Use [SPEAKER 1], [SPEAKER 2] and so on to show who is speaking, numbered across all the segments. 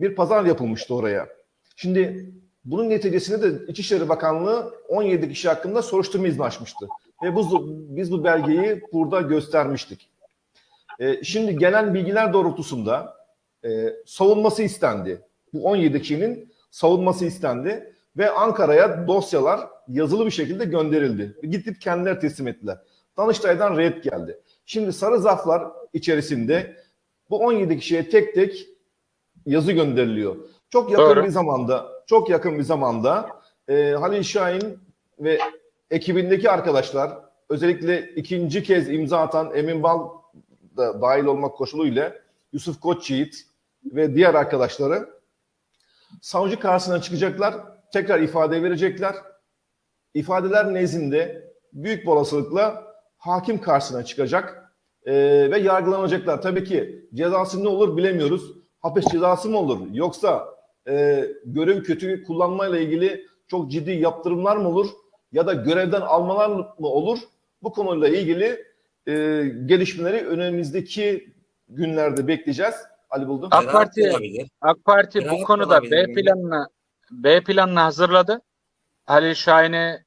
[SPEAKER 1] bir pazar yapılmıştı oraya. Şimdi bunun neticesinde de İçişleri Bakanlığı 17 kişi hakkında soruşturma izni açmıştı. Ve biz, biz bu belgeyi burada göstermiştik. E, şimdi gelen bilgiler doğrultusunda e, savunması istendi. Bu 17 kişinin savunması istendi ve Ankara'ya dosyalar yazılı bir şekilde gönderildi. Gidip kendileri teslim ettiler. Danıştay'dan red geldi. Şimdi sarı zarflar içerisinde bu 17 kişiye tek tek yazı gönderiliyor. Çok yakın
[SPEAKER 2] Doğru.
[SPEAKER 1] bir zamanda, çok yakın bir zamanda e, Halil Şahin ve ekibindeki arkadaşlar özellikle ikinci kez imza atan Emin Bal da dahil olmak koşuluyla Yusuf Koçyiğit ve diğer arkadaşları savcı karşısına çıkacaklar, tekrar ifade verecekler. İfadeler nezdinde büyük bir olasılıkla hakim karşısına çıkacak e, ve yargılanacaklar. Tabii ki cezası ne olur bilemiyoruz. Hapis cezası mı olur? Yoksa e, görev kötü kullanmayla ilgili çok ciddi yaptırımlar mı olur? Ya da görevden almalar mı olur? Bu konuyla ilgili e, gelişmeleri önümüzdeki günlerde bekleyeceğiz. Ali Buldum.
[SPEAKER 2] AK Parti-. AK Parti bu konuda B planını B planını hazırladı. Halil Şahin'i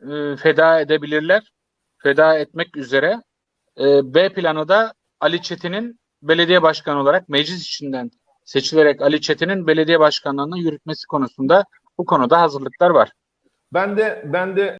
[SPEAKER 2] e, feda edebilirler. Feda etmek üzere. E, B planı da Ali Çetin'in belediye başkanı olarak meclis içinden seçilerek Ali Çetin'in belediye başkanlığını yürütmesi konusunda bu konuda hazırlıklar var.
[SPEAKER 1] Ben de ben de